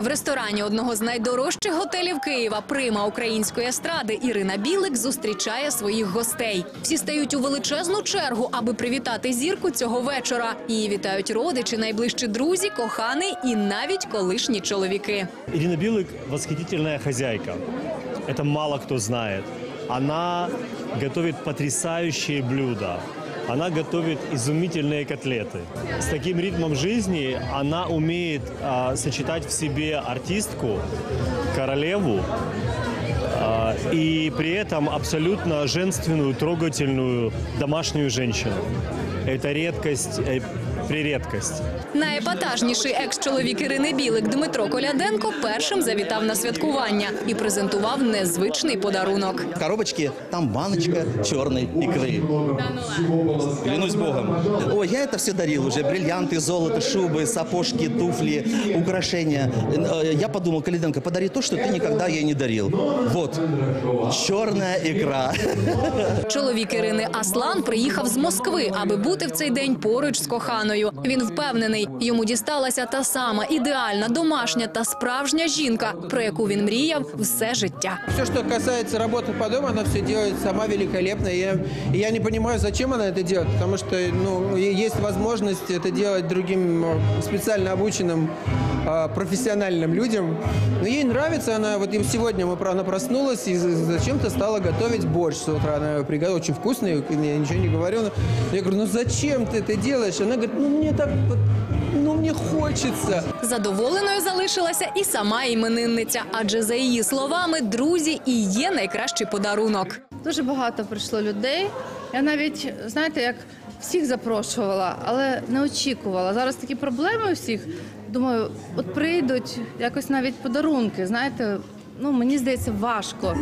В ресторані одного з найдорожчих готелів Києва прима української естради Ірина Білик зустрічає своїх гостей. Всі стають у величезну чергу, аби привітати зірку цього вечора. Її вітають родичі, найближчі друзі, коханий і навіть колишні чоловіки. Ирина Билык – восхитительная хозяйка. Это мало кто знает. Она готовит потрясающие блюда. Она готовит изумительные котлеты. С таким ритмом жизни она умеет а, сочетать в себе артистку, королеву а, и при этом абсолютно женственную, трогательную домашнюю женщину. Это редкость, э, приредкость. Найепатажніший екс-чоловік Ірини Білик Дмитро Коляденко першим завітав на святкування і презентував незвичний подарунок. В коробочке там баночка черной икры. Клянусь Богом. Ой, я это все дарил уже. Бриллианты, золото, шубы, сапожки, туфли, украшения. Э, Я подумал, Калиденко, подари то, что ты никогда ей не дарил. Вот. Черная икра. Чоловік Ірини Аслан приїхав з Москви, аби бути в цей день поруч з коханою. Він впевнений, йому дісталася та сама ідеальна, домашня та справжня жінка, про яку він мріяв все життя. Все, что касается работы по дому, она все делает сама великолепно. И я, и я не понимаю, зачем она это делает, потому что ну, и есть возможность это делать другим э, специально обученным э, профессиональным людям. Но ей нравится, она вот и сегодня мы, про- она проснулась и за- зачем-то стала готовить борщ с утра. Она его приготовила, очень вкусный, я ничего не говорю. Но я говорю, ну зачем ты это делаешь? Она говорит, ну мне так, ну мне хочется. Задоволеною залишилася і сама іменинниця, адже за її словами, друзі і є найкращий подарунок. Дуже багато прийшло людей. Я навіть, знаєте, як всіх запрошувала, але не очікувала. Зараз такі проблеми у всіх. Думаю, от прийдуть якось навіть подарунки. Знаєте, ну мені здається, важко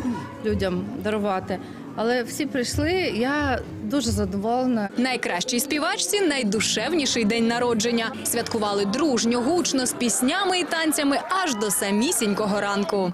людям дарувати. Але всі прийшли. Я дуже задоволена. Найкращій співачці найдушевніший день народження. Святкували дружньо, гучно з піснями і танцями аж до самісінького ранку.